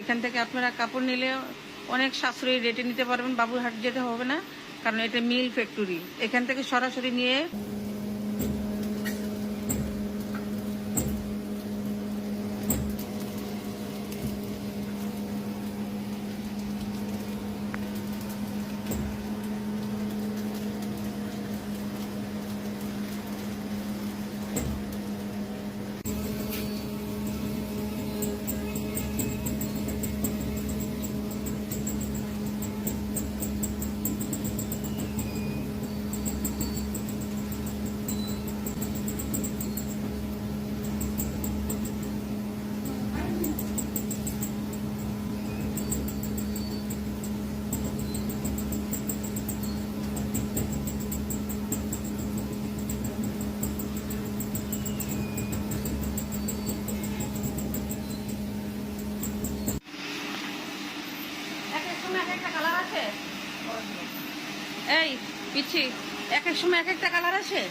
এখান থেকে আপনারা কাপড় নিলে অনেক সাশ্রয়ী রেটে নিতে পারবেন, বাবুরহাট যেতে হবে না, কারণ এটা মিল ফ্যাক্টরি। এখান থেকে সরাসরি নিয়ে এই, পিচ্ছি এক এক সময় এক একটা কালার আছে?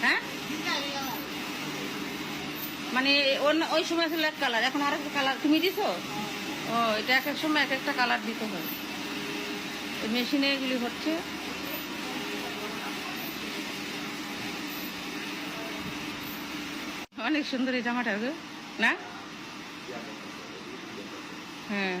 হ্যাঁ? মানে অন্য- ওই সময় ছিল এক কালার এখন আর একটা কালার তুমি দিছো? ও, এটা এক এক সময় এক একটা কালার দিতে হয়। ওই মেশিনে এগুলি হচ্ছে। অনেক সুন্দর এই জামাটা না? হ্যাঁ।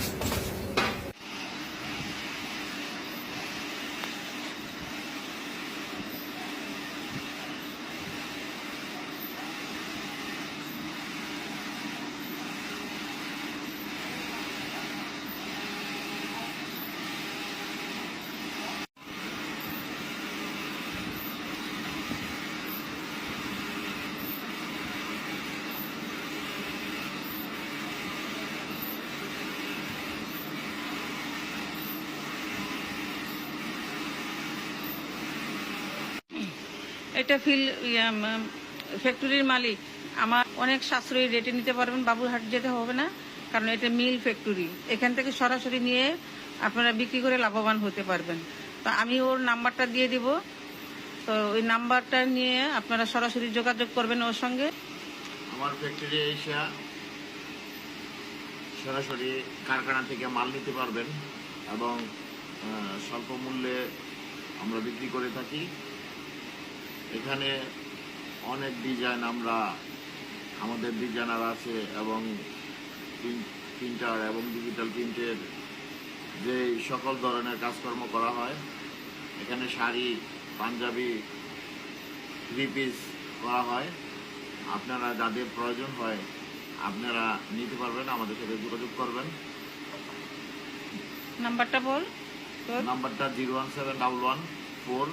এটা ফিল ফ্যাক্টরির মালিক। আমার অনেক সাশ্রয়ী রেটে নিতে পারবেন, বাবুরহাট যেতে হবে না, কারণ এটা মিল ফ্যাক্টরি এখান থেকে সরাসরি নিয়ে আপনারা বিক্রি করে লাভবান হতে পারবেন। তো আমি ওর নাম্বারটা দিয়ে দিব। তো ওই নাম্বারটা নিয়ে আপনারা সরাসরি যোগাযোগ করবেন ওর সঙ্গে। আমার ফ্যাক্টরি এসে সরাসরি কারখানা থেকে মাল নিতে পারবেন এবং স্বল্প মূল্যে আমরা বিক্রি করে থাকি। এখানে অনেক ডিজাইন আমরা আমাদের ডিজাইনার আছে এবং প্রিন্টার এবং ডিজিটাল প্রিন্টের যে সকল ধরনের কাজকর্ম করা হয়। এখানে শাড়ি পাঞ্জাবি থ্রি পিস করা হয়। আপনারা যাদের প্রয়োজন হয় আপনারা নিতে পারবেন আমাদের সাথে যোগাযোগ করবেন। নাম্বারটা বল। নাম্বারটা zero one seven double one four